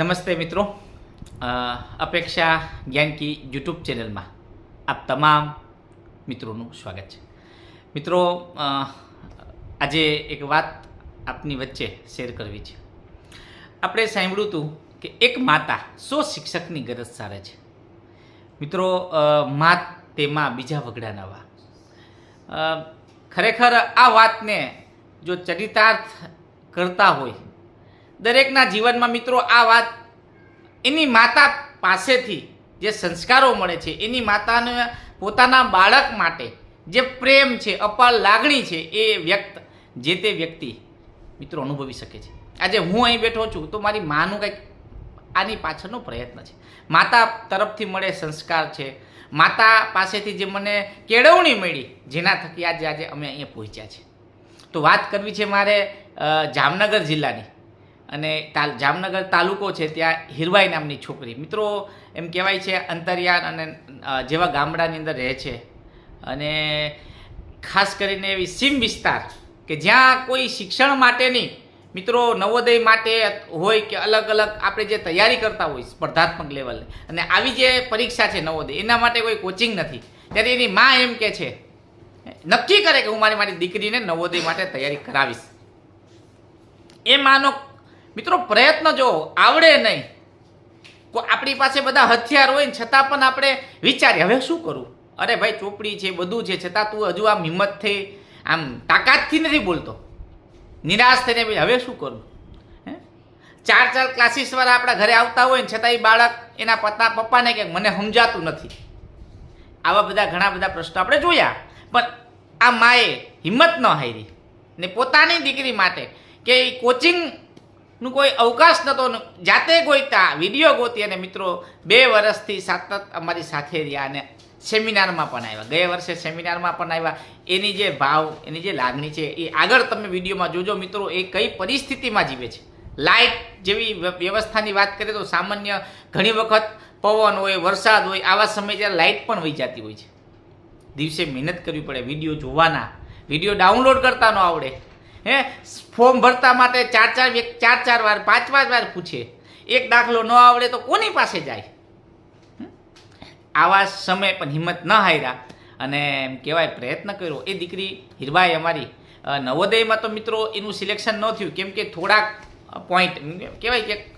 નમસ્તે મિત્રો. અપેક્ષા જ્ઞાનકી યુટ્યુબ ચેનલમાં આપ તમામ મિત્રોનું સ્વાગત છે. મિત્રો આજે એક વાત આપની વચ્ચે શેર કરવી છે. આપણે સાંભળ્યું હતું કે એક માતા સો શિક્ષકની ગરજ સારે છે. મિત્રો માત તેમાં બીજા વગડા નવા ખરેખર આ વાતને જો ચરિતાર્થ કરતા હોય દરેકના જીવનમાં મિત્રો આ વાત એની માતા પાસેથી જે સંસ્કારો મળે છે, એની માતાને પોતાના બાળક માટે જે પ્રેમ છે, અપાર લાગણી છે, એ વ્યક્ત, જે તે વ્યક્તિ મિત્રો અનુભવી શકે છે. આજે હું અહીં બેઠો છું તો મારી માનું કંઈક આની પાછળનો પ્રયત્ન છે. માતા તરફથી મળે સંસ્કાર છે. માતા પાસેથી જે મને કેળવણી મળી, જેના થકી આજે આજે અમે અહીંયા પહોંચ્યા છે તો વાત કરવી છે મારે જામનગર જિલ્લાની. અને જામનગર તાલુકો છે, ત્યાં હિરવાઈ નામની છોકરી. મિત્રો, એમ કહેવાય છે, અંતરિયાળ અને જેવા ગામડાની અંદર રહે છે. અને ખાસ કરીને એવી સીમ વિસ્તાર કે જ્યાં કોઈ શિક્ષણ માટેની મિત્રો, નવોદય માટે હોય કે અલગ અલગ આપણે જે તૈયારી કરતા હોય, સ્પર્ધાત્મક લેવલે અને આવી જે પરીક્ષા છે નવોદય, એના માટે કોઈ કોચિંગ નથી. ત્યારે એની મા એમ કે છે, નક્કી કરે કે હું મારી મારી દીકરીને નવોદય માટે તૈયારી કરાવીશ. એ માનો મિત્રો, પ્રયત્ન જો, આવડે નહીં. આપણી પાસે બધા હથિયાર હોય ને, છતાં પણ આપણે વિચારીએ, હવે શું કરું? અરે ભાઈ, ચોપડી છે, બધું છે, છતાં તું હજુ આમ હિંમતથી આમ તાકાતથી નથી બોલતો. નિરાશ થઈને ભાઈ હવે શું કરું? હે? ચાર ચાર ક્લાસીસ વાળા આપણા ઘરે આવતા હોય ને, છતાં એ બાળક એના પતા, પપ્પાને કે મને સમજાતું નથી. આવા બધા ઘણા બધા પ્રશ્નો આપણે જોયા. પણ આ માએ હિંમત ન હારી ને પોતાની દીકરી માટે કે એ કોચિંગનું કોઈ અવકાશ નહોતો જાતે ગોઈતા, વીડિયો ગોતી અને મિત્રો બે વર્ષથી સતત અમારી સાથે રહ્યા અને સેમિનારમાં પણ આવ્યા. ગયા વર્ષે સેમિનારમાં પણ આવ્યા. એની જે ભાવ, એની જે લાગણી છે, એ આગળ તમે વિડીયોમાં જોજો મિત્રો, એ કઈ પરિસ્થિતિમાં જીવે છે. લાઇટ જેવી વ્યવસ્થાની વાત કરીએ તો સામાન્ય ઘણી વખત પવન હોય, વરસાદ હોય, આવા સમયે જ્યારે લાઇટ પણ વહી જતી હોય છે. દિવસે મહેનત કરવી પડે, વીડિયો જોવાના. વીડિયો ડાઉનલોડ કરતા ન આવડે. હે? ફોર્મ ભરતા માટે ચાર ચાર ચાર ચાર વાર, પાંચ પાંચ વાર પૂછે. એક દાખલો ન આવડે તો કોની પાસે જાય? આવા સમય પણ હિંમત ન હાર્યા. અને એમ કહેવાય, પ્રયત્ન કર્યો. એ દીકરી હિરબાઈ અમારી નવોદયમાં તો મિત્રો એનું સિલેક્શન ન થયું. કેમ કે થોડાક પોઈન્ટ કહેવાય કે,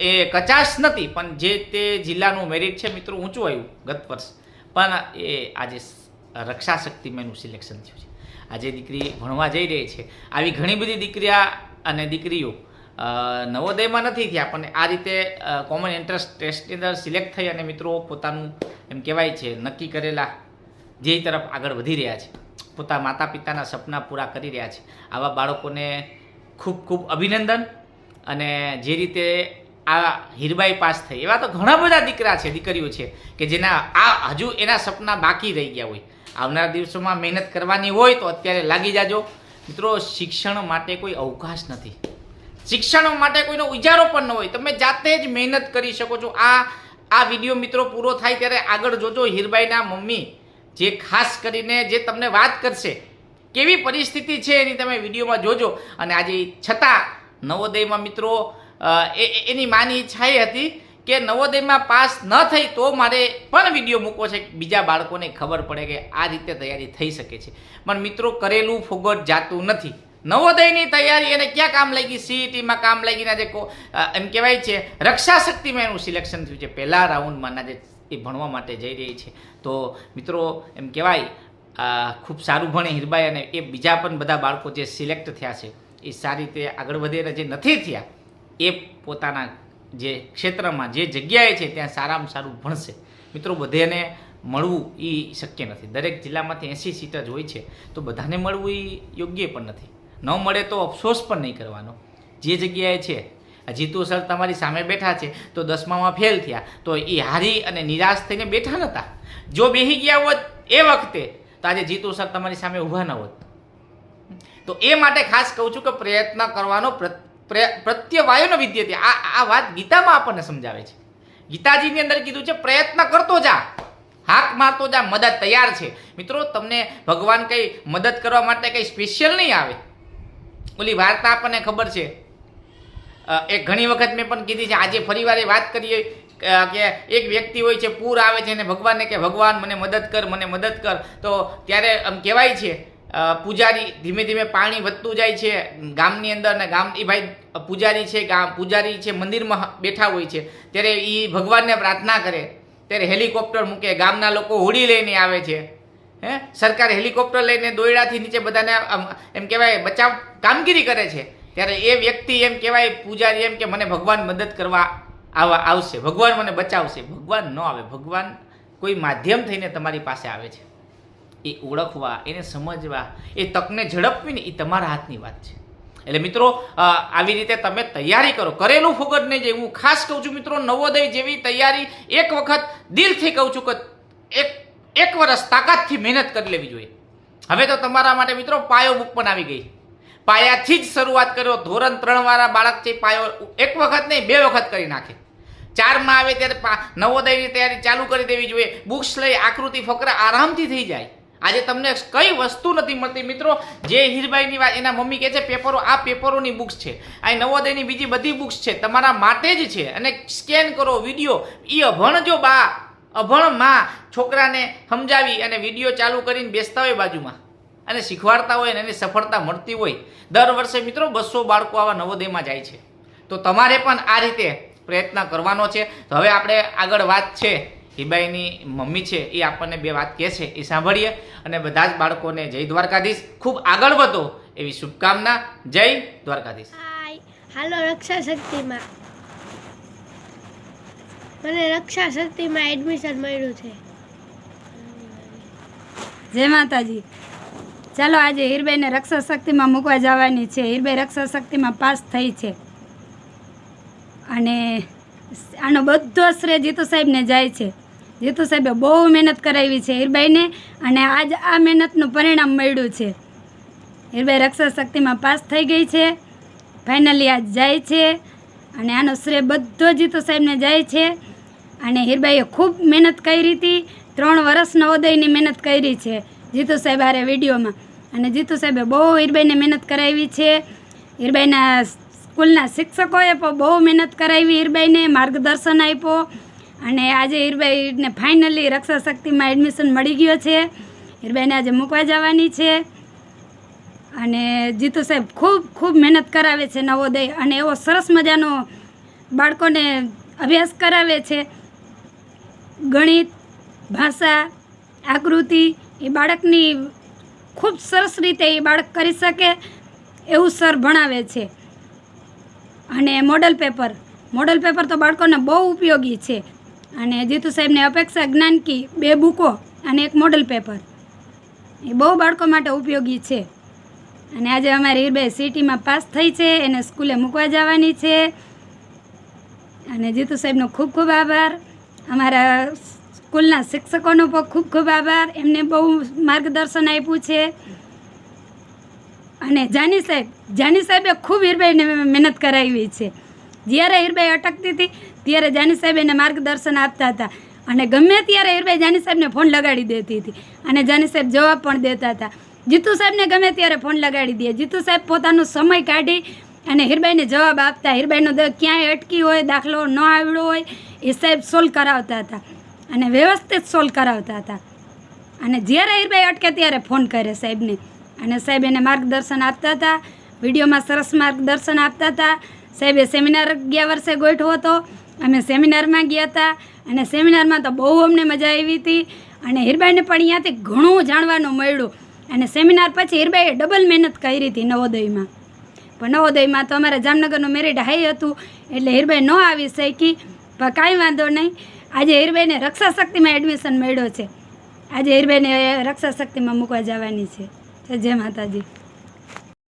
એ કચાશ નથી, પણ જે તે જિલ્લાનું મેરિટ છે મિત્રો, ઊંચું આવ્યું ગત વર્ષ. પણ એ આજે રક્ષા શક્તિમાં એનું સિલેક્શન થયું છે. આજે દીકરી ભણવા જઈ રહી છે. આવી ઘણી બધી દીકરીયા અને દીકરીઓ નવોદયમાં નથી થયા, પણ આ રીતે કોમન એન્ટ્રન્સ ટેસ્ટની અંદર સિલેક્ટ થઈ અને મિત્રો પોતાનું એમ કહેવાય છે, નક્કી કરેલા ધ્યેય તરફ આગળ વધી રહ્યા છે. પોતા માતા પિતાના સપના પૂરા કરી રહ્યા છે. આવા બાળકોને ખૂબ ખૂબ અભિનંદન અને જે રીતે આ હીરબાઈ પાસ થઈ. એવા તો ઘણા બધા દીકરા છે, દીકરીઓ છે, કે જેના આ હજુ એના સપના બાકી રહી ગયા હોય. આવનારા દિવસોમાં મહેનત કરવાની હોય તો અત્યારે લાગી જાજો. મિત્રો, શિક્ષણ માટે કોઈ અવકાશ નથી. શિક્ષણ માટે કોઈનો ઉજારો પણ ન હોય. તમે જાતે જ મહેનત કરી શકો છો. આ આ વીડિયો મિત્રો પૂરો થાય ત્યારે આગળ જોજો હીરબાઈના મમ્મી. જે ખાસ કરીને જે તમને વાત કરશે, કેવી પરિસ્થિતિ છે એની તમે વિડીયોમાં જોજો. અને આજે છતાં નવોદયમાં મિત્રો એની માની ઈચ્છા એ હતી કે નવોદયમાં પાસ ન થઈ તો મારે પણ વીડિયો મૂકવો છે. બીજા બાળકોને ખબર પડે કે આ રીતે તૈયારી થઈ શકે છે. પણ મિત્રો, કરેલું ફોગટ જાતું નથી. નવોદયની તૈયારી એને ક્યાં કામ લાગી? સીઈટીમાં કામ લાગીને આજે એમ કહેવાય છે રક્ષા શક્તિમાં એનું સિલેક્શન થયું છે. પહેલા રાઉન્ડમાં આજે એ ભણવા માટે જઈ રહી છે. તો મિત્રો, એમ કહેવાય ખૂબ સારું ભણે હિરબાઈ અને એ બીજા પણ બધા બાળકો જે સિલેક્ટ થયા છે, એ સારી રીતે આગળ વધે અને જે નથી થયા એ પોતાના જે ક્ષેત્રમાં જે જગ્યાએ છે ત્યાં સારામાં સારું ભણશે. મિત્રો, બધેને મળવું એ શક્ય નથી. દરેક જિલ્લામાંથી એંસી સીટ જ હોય છે. તો બધાને મળવું એ યોગ્ય પણ નથી. ન મળે તો અફસોસ પણ નહીં કરવાનો. જે જગ્યાએ છે જીતુ સર તમારી સામે બેઠા છે, તો દસમામાં ફેલ થયા, તો એ હારી અને નિરાશ થઈને બેઠા નહોતા જો બેહી ગયા હોત એ વખતે, તો આજે જીતુ સર તમારી સામે ઊભા ન હોત. તો એ માટે ખાસ કહું છું કે પ્રયત્ન કરવાનો પ્ર- પ્ર- પ્રત્યવાયોનો વિદ્યાર્થી આ આ વાત ગીતામાં આપણને સમજાવે છે. ગીતાજીની અંદર કીધું છે, પ્રયત્ન કરતો જા. હાક મારતો જા, મદદ તૈયાર છે. મિત્રો, તમને ભગવાન કંઈ મદદ કરવા માટે કંઈ સ્પેશિયલ નહીં આવે. ઓલી વાર્તા આપણને ખબર છે. એ ઘણી વખત મેં પણ કીધી છે, આજે ફરીવાર એ વાત કરીએ કે એક વ્યક્તિ હોય છે, પૂર આવે છે અને ભગવાનને કે, ભગવાન, મને મદદ કર, મને મદદ કર. તો ત્યારે આમ કહેવાય છે પૂજારી ધીમે ધીમે પાણી વધતું જાય છે, ગામની અંદર ને ગામ એ ભાઈ પૂજારી છે, ગામ, પૂજારી છે, મંદિરમાં બેઠા હોય છે. ત્યારે એ ભગવાનને પ્રાર્થના કરે. ત્યારે હેલિકોપ્ટર મૂકે, ગામના લોકો હોડી લઈને આવે છે. હે? સરકાર હેલિકોપ્ટર લઈને દોયડાથી નીચે બધાને એમ કહેવાય, બચાવ, કામગીરી કરે છે. ત્યારે એ વ્યક્તિ એમ કહેવાય, પૂજારી એમ કે, મને ભગવાન મદદ કરવા આવા, આવશે. ભગવાન મને બચાવશે. ભગવાન ન આવે. ભગવાન કોઈ માધ્યમ થઈને તમારી પાસે આવે છે. એ ઓળખવા, એને સમજવા, એ તકને ઝડપવીને એ તમારા હાથની વાત છે. એટલે મિત્રો આવી રીતે તમે તૈયારી કરો. કરેલું ફોગટ નહીં જાય હું ખાસ કહું છું મિત્રો, નવોદય જેવી તૈયારી એક વખત દિલથી કહું છું કે એક એક વર્ષ તાકાતથી મહેનત કરી લેવી જોઈએ. હવે તો તમારા માટે મિત્રો પાયો બુક પણ આવી ગઈ. પાયાથી જ શરૂઆત કર્યો. ધોરણ ત્રણ વાળા બાળક છે, પાયો એક વખત નહીં, બે વખત કરી નાખે. ચારમાં આવે ત્યારે નવોદયની તૈયારી ચાલુ કરી દેવી જોઈએ. બુક્સ લઈ આકૃતિ ફકરા આરામથી થઈ જાય. આજે તમને કઈ વસ્તુ નથી મળતી મિત્રો? જે હીરભાઈની વાત, એના મમ્મી કહે છે, પેપરો, આ પેપરોની બુક્સ છે. આ નવોદયની બીજી બધી બુક્સ છે. તમારા માટે જ છે. અને સ્કેન કરો વીડિયો. એ અભણ જો બા, અભણમાં છોકરાને સમજાવી અને વીડિયો ચાલુ કરીને બેસતા હોય બાજુમાં. અને શીખવાડતા હોય અને એને સફળતા મળતી હોય. દર વર્ષે મિત્રો બસો બાળકો આવા નવોદયમાં જાય છે. તો તમારે પણ આ રીતે પ્રયત્ન કરવાનો છે. તો હવે આપણે આગળ વાત છે. હિબાઈની મમ્મી છે એ આપણને બે વાત કહે છે એ સાંભળીએ અને બધા જ બાળકોને જય દ્વારકાધીશ. ખૂબ આગળ વધો એવી શુભકામના. જય દ્વારકાધીશ. હાય હાલો રક્ષા શક્તિમાં મને રક્ષા શક્તિમાં એડમિશન મળ્યું છે. જય માતાજી. ચાલો આજે હીરબાઈને રક્ષા શક્તિમાં મૂકવા જવાની છે. હીરબાઈ રક્ષા શક્તિમાં પાસ થઈ છે. અને આનો બધો શ્રેય જીતુ સાહેબને જાય છે. જીતુ સાહેબે બહુ મહેનત કરાવી છે હીરબાઈને, અને આજ આ મહેનતનું પરિણામ મળ્યું છે. હીરબાઈ રક્ષા શક્તિમાં પાસ થઈ ગઈ છે. ફાઇનલી આજ જાય છે. અને આનો શ્રેય બધો જીતુ સાહેબને જાય છે. અને હીરબાઈએ ખૂબ મહેનત કરી હતી. ત્રણ વર્ષ નવોદયની મહેનત કરી છે જીતુ સાહેબ આરે વિડીયોમાં. અને જીતુ સાહેબે બહુ હીરબાઈને મહેનત કરાવી છે. હીરબાઈના સ્કૂલના શિક્ષકોએ પણ બહુ મહેનત કરાવી હીરબાઈને, માર્ગદર્શન આપ્યો. અને આજે હીરબાઈને ફાઇનલી રક્ષા શક્તિમાં એડમિશન મળી ગયો છે. હીરબાઈને આજે મૂકવા જવાની છે. અને જીતુ સાહેબ ખૂબ ખૂબ મહેનત કરાવે છે નવોદય અને એવો સરસ મજાનો બાળકોને અભ્યાસ કરાવે છે. ગણિત, ભાષા, આકૃતિ એ બાળકની ખૂબ સરસ રીતે એ બાળક કરી શકે એવું સર ભણાવે છે. અને મોડલ પેપર મોડલ પેપર તો બાળકોને બહુ ઉપયોગી છે. અને જીતુ સાહેબને અપેક્ષા જ્ઞાનકી બે બુકો અને એક મોડલ પેપર એ બહુ બાળકો માટે ઉપયોગી છે. અને આજે અમારી હીરબાઈ સિટીમાં પાસ થઈ છે, એને સ્કૂલે મૂકવા જવાની છે. અને જીતુ સાહેબનો ખૂબ ખૂબ આભાર. અમારા સ્કૂલના શિક્ષકોનો પણ ખૂબ ખૂબ આભાર. એમને બહુ માર્ગદર્શન આપ્યું છે. અને જાની સાહેબ, જાની સાહેબે ખૂબ હીરબાઈને મહેનત કરાવી છે. જ્યારે હીરબાઈ અટકતી હતી ત્યારે જાની સાહેબ એને માર્ગદર્શન આપતા હતા. અને ગમે ત્યારે હીરબાઈ જાની સાહેબને ફોન લગાડી દેતી હતી. અને જાની સાહેબ જવાબ પણ દેતા હતા. જીતુ સાહેબને ગમે ત્યારે ફોન લગાડી દે. જીતુ સાહેબ પોતાનો સમય કાઢી અને હીરબાઈને જવાબ આપતા. હીરબાઈનો ક્યાંય અટકી હોય, દાખલો ન આવડ્યો હોય, એ સાહેબ સોલ્વ કરાવતા હતા. અને વ્યવસ્થિત સોલ્વ કરાવતા હતા. અને જ્યારે હીરબાઈ અટકે ત્યારે ફોન કરે સાહેબને. અને સાહેબ એને માર્ગદર્શન આપતા હતા. વિડીયોમાં સરસ માર્ગદર્શન આપતા હતા. સાહેબે સેમિનાર ગયા વર્ષે ગોઠવો હતો અમે સેમિનારમાં ગયા હતા અને સેમિનારમાં તો બહુ અમને મજા આવી હતી. અને હીરબાઈને પણ અહીંયાથી ઘણું જાણવાનું મળ્યું. અને સેમિનાર પછી હીરબાઈએ ડબલ મહેનત કરી હતી નવોદયમાં. પણ નવોદયમાં તો અમારા જામનગરનું મેરિટ હાઈ હતું. એટલે હીરબાઈ ન આવી શકી. પણ કાંઈ વાંધો નહીં. આજે હીરબાઈને રક્ષા શક્તિમાં એડમિશન મળ્યો છે. આજે હીરબાઈને રક્ષા શક્તિમાં મૂકવા જવાની છે. જય માતાજી.